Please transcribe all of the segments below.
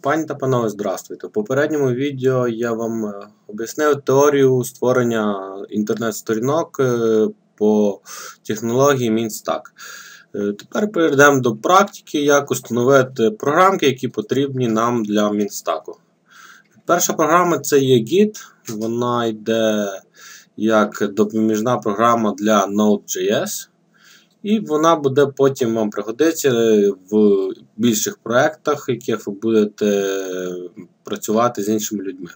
Пані та панове, здравствуйте. В попередньому відео я вам е, об'яснив теорію створення інтернет-сторінок е, по технології MinStack. Е, Тепер перейдемо до практики, як установити програмки, які потрібні нам для MinStack. Перша програма це є Git. Вона йде як допоміжна програма для Node.js. І вона буде потім вам пригодитися в більших проєктах, в яких ви будете працювати з іншими людьми.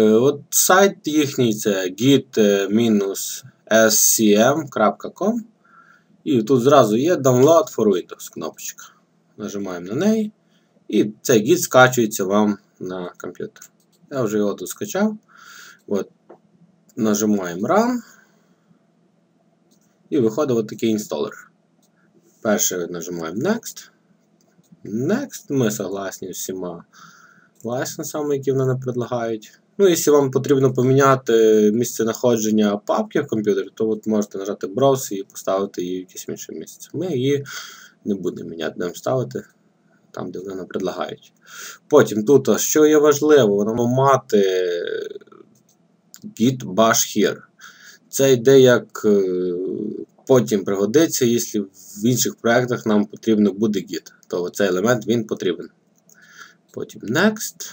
От Сайт їхній це git-scm.com. І тут зразу є Download for Windows кнопочка. Нажимаємо на неї. І цей гід скачується вам на комп'ютер. Я вже його тут скачав. От. Нажимаємо Run. І виходить от такий інсталер. Перше нажимаємо Next. Next. Ми согласні з всіма лайсенсами, які вони предлагають. Ну, якщо вам потрібно поміняти місце знаходження папки в комп'ютері, то от можете нажати Browse і поставити її в якесь інше місце. Ми її не будемо міняти, будемо ставити там, де вони предлагають. Потім тут, що є важливо, воно мати git bash here. Це йде як потім пригодиться, якщо в інших проєктах нам потрібно буде Git, то цей елемент він потрібен. Потім Next.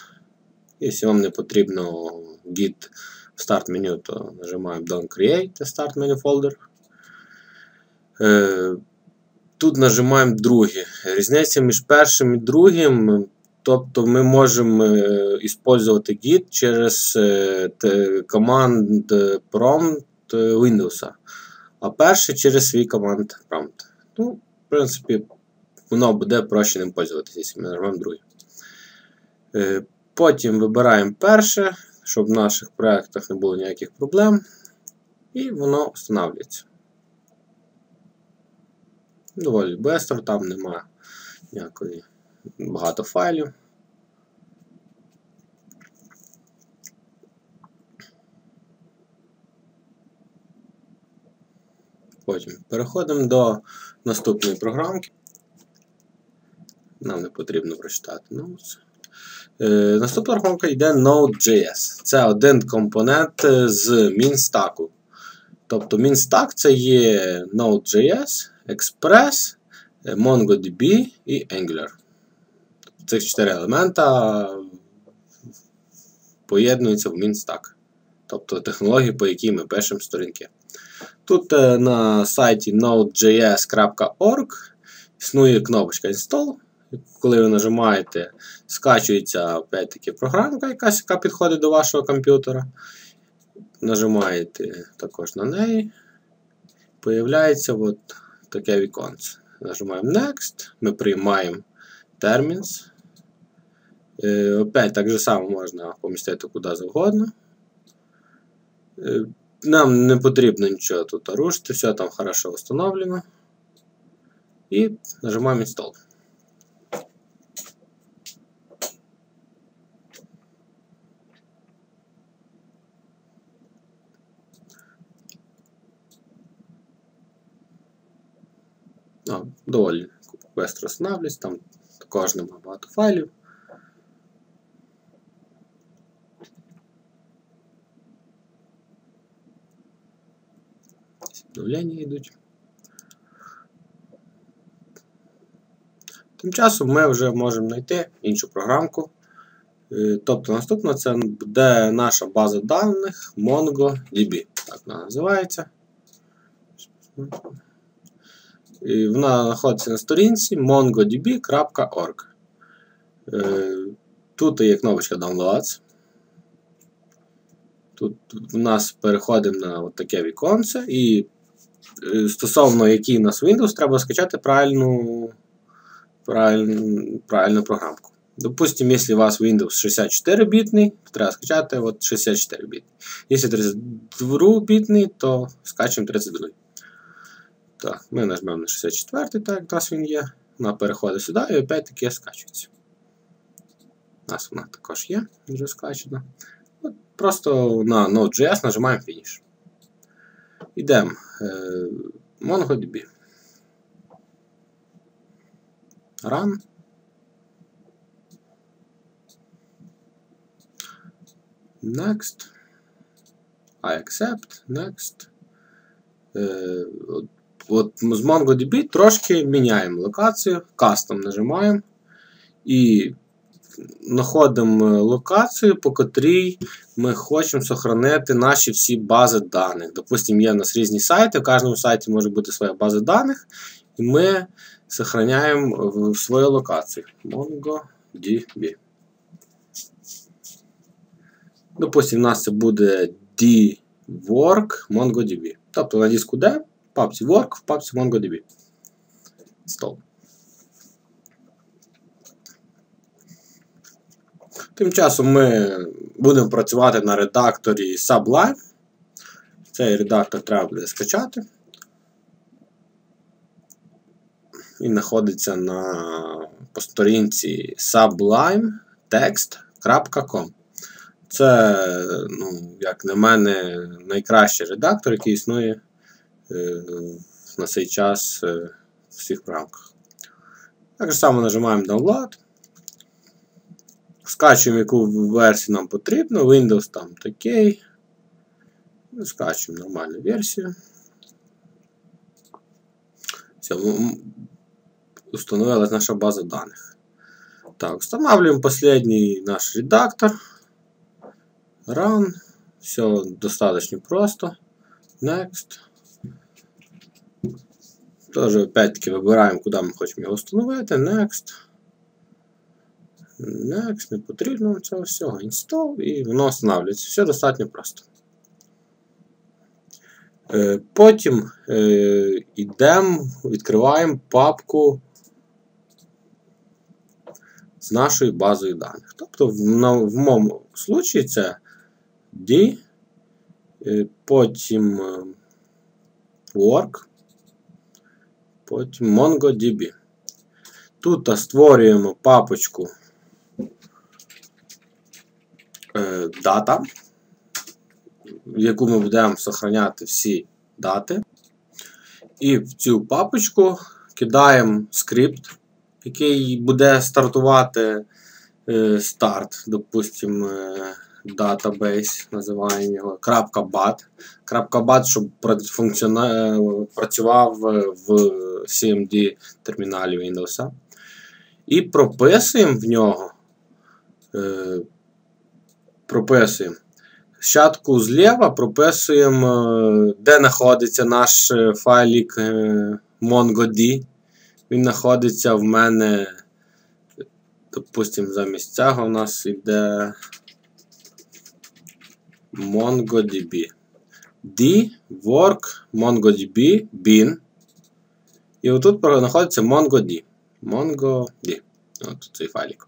Якщо вам не потрібно Git в Start меню, то нажимаємо Don't Create Start Menu Folder. Тут нажимаємо другі. Різниця між першим і другим. Тобто ми можемо використовувати Git через команд prompt Windows. А перше через свій команд prompt. Ну, в принципі, воно буде проще ним пользуватися, якщо ми нажмемо другий. Потім вибираємо перше, щоб в наших проєктах не було ніяких проблем. І воно встановлюється. Доволі швидко, там немає ніякої багато файлів. Потім переходимо до наступної програмки. Нам не потрібно прочитати Notes. Е, наступна програмка йде Node.js. Це один компонент з MinStack. Тобто MinStack це є Node.js, Express, MongoDB і Angular. Цих чотири елемента поєднуються в MinStack. Тобто технології, по якій ми пишемо сторінки. Тут на сайті node.js.org існує кнопочка Install. Коли ви нажимаєте, скачується опять-таки програмка, якась, яка підходить до вашого комп'ютера. Нажимаєте також на неї. Появляється от таке віконце. Нажимаємо Next, ми приймаємо Termins. Е, опять так же само можна помістити куди завгодно. Е, нам не потрібно нічого тут рушити, все там хорошо встановлено. І нажимаємо Install. О, доволі швидко встановлюється, там також немає багато файлів. Обновлення йдуть. Тим часом ми вже можемо знайти іншу програмку. Тобто наступна це буде наша база даних MongoDB. Так вона називається. І Вона знаходиться на сторінці mongodb.org. Тут є кнопочка Downloads. Тут в нас переходимо на таке віконце, і стосовно який у нас Windows, треба скачати правильну правильну, правильну програмку. Допустим, якщо у вас Windows 64 бітний, то треба скачати от 64 бітний. Якщо 32 бітний, то скачуємо 32. Так, Ми нажмемо на 64, так у нас він є. Вона переходить сюди і опять-таки скачується. У нас вона також є, вже скачена. От Просто на Node.js нажимаємо Finish. Йдемо. Е, MongoDB. Run. Next. I accept. Next. Е, от З MongoDB трошки міняємо локацію, Custom нажимаємо. І знаходимо локацію, по котрій ми хочемо сохранити наші всі бази даних. Допустимо, є у нас різні сайти, в кожному сайті може бути своя база даних, і ми сохраняємо в свою локацію. MongoDB. Допустимо, у нас це буде dwork MongoDB. Тобто на диску D, в папці Work, в папці MongoDB. Стоп. Тим часом ми будемо працювати на редакторі Sublime. Цей редактор треба буде скачати. Він знаходиться на по сторінці sublimetext.com. Це, ну, як на мене, найкращий редактор, який існує е, на цей час е, в всіх програмках. Так само нажимаємо Download. Скачуємо, яку версію нам потрібно. Windows там такий. Скачуємо нормальну версію. Все, установилась наша база даних. Так, встановлюємо последний наш редактор. Run. Все достаточно просто. Next. Тоже опять-таки вибираємо, куди ми хочемо його встановити. Next. Next, не потрібно цього всього. Install і воно встановлюється. Все достатньо просто. Е, потім йдемо, е, відкриваємо папку з нашою базою даних. Тобто, в, в моєму случаї це D, е, потім Work, потім MongoDB. Тут створюємо папочку дата, в яку ми будемо зберігати всі дати. І в цю папочку кидаємо скрипт, який буде стартувати е, старт, допустимо, е, database, називаємо його .bat. .bat, щоб працював в CMD терміналі Windows. І прописуємо в нього е, прописуємо. Щатку зліва прописуємо, де знаходиться наш е, файлік е, MongoD. Він знаходиться в мене, допустимо, замість цього у нас йде MongoDB. D, work, MongoDB, bin. І отут знаходиться MongoD. MongoD. От цей файлік.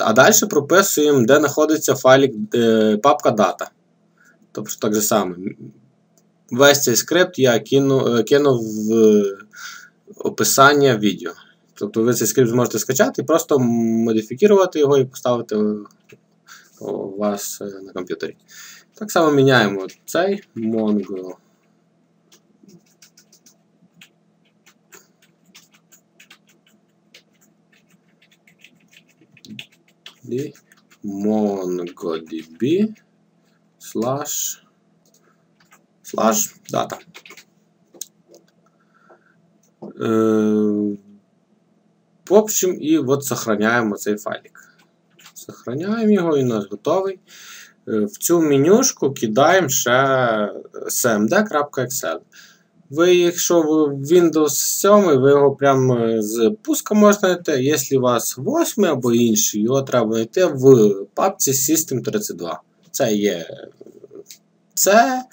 А далі прописуємо, де знаходиться файлик папка дата. Тобто так же саме. Весь цей скрипт я кину, е, кинув в описання відео. Тобто ви цей скрипт зможете скачати і просто модифікувати його і поставити у вас е, на комп'ютері. Так само міняємо цей Mongo. MongoDB MongoDB slash slash data. Е, в общем, і от сохраняємо цей файлик. Сохраняємо його, у нас готовий. Е, в цю менюшку кидаємо ще cmd.excel. Ви, якщо ви Windows 7, ви його прямо з пуска можете знайти. Якщо у вас 8 або інший, його треба знайти в папці System 32. Це є це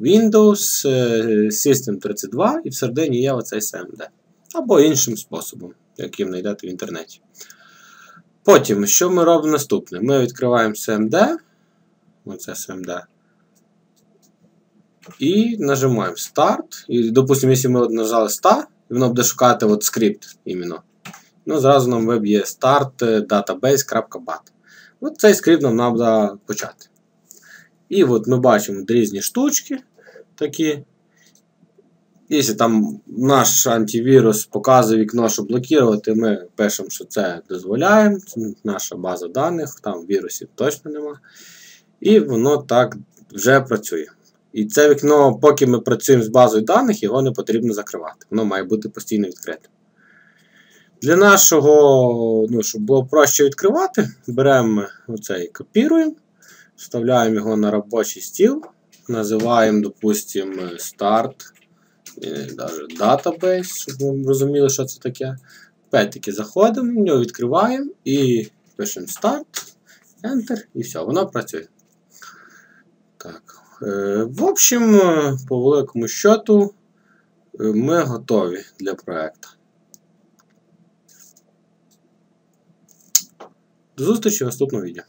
Windows System 32 і всередині є оцей CMD. Або іншим способом, яким знайдете в інтернеті. Потім, що ми робимо наступне? Ми відкриваємо CMD. Оце CMD. І нажимаємо Start. І, допустимо, якщо ми нажали Start, воно буде шукати от скрипт іменно. Ну, Зразу нам виб'є start database.bat. От цей скрипт нам треба почати. І от ми бачимо різні штучки такі. Якщо там наш антивірус показує вікно, щоб блокувати, ми пишемо, що це дозволяємо. Це наша база даних, там вірусів точно нема. І воно так вже працює. І це вікно, поки ми працюємо з базою даних, його не потрібно закривати. Воно має бути постійно відкритим. Для нашого, ну, щоб було проще відкривати, беремо оцей копіруємо, вставляємо його на робочий стіл, називаємо, допустимо, Start, навіть Database, щоб ми розуміли, що це таке. Опять-таки заходимо, в нього відкриваємо і пишемо Start, Enter, і все, воно працює. Так. Е, в общем, е, по великому счету, е, ми готові для проекту. До зустрічі в наступному відео.